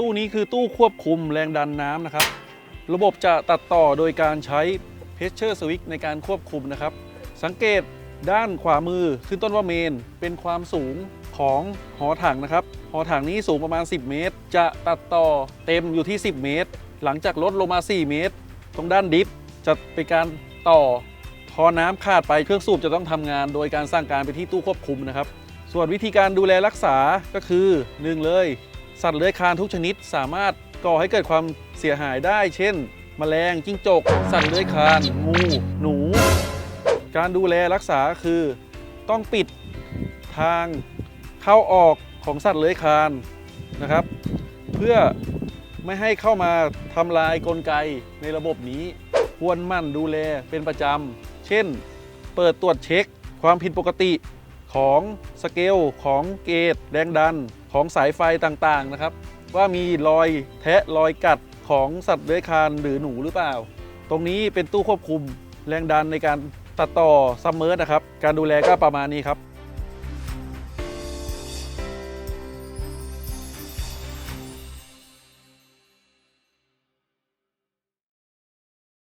ตู้นี้คือตู้ควบคุมแรงดันน้ำนะครับ ระบบจะตัดต่อโดยการใช้ pressure switch ในการควบคุมนะครับ สังเกตด้านขวามือขึ้นต้นว่าเมน เป็นความสูงของหอถังนะครับ หอถังนี้สูงประมาณ 10 เมตร จะตัดต่อเต็มอยู่ที่ 10 เมตร หลังจากลดลงมา 4 เมตร ตรงด้านดิฟจะเป็นการต่อพอน้ำขาดไปเครื่องสูบจะต้องทำงาน โดยการสร้างการไปที่ตู้ควบคุมนะครับ ส่วนวิธีการดูแลรักษาก็คือ 1 เลย สัตว์เลื้อยคลานทุกชนิดสามารถก่อให้เกิดความเสียหายได้ เช่น แมลงจิ้งจก สัตว์เลื้อยคลาน งู หนู การดูแลรักษาคือต้องปิดทางเข้าออกของสัตว์เลื้อยคลานนะครับ เพื่อไม่ให้เข้ามาทำลายกลไกในระบบนี้ ควรมั่นดูแลเป็นประจำ เช่น เปิดตรวจเช็คความผิดปกติของสเกลของเกจแรงดัน ของสายไฟต่างๆนะครับ ว่ามีรอยแทะรอยกัดของสัตว์เลื้อยคลานหรือหนูหรือเปล่า ตรงนี้เป็นตู้ควบคุมแรงดันในการตัดต่อซัมเมอร์นะครับ การดูแลก็ประมาณนี้ครับ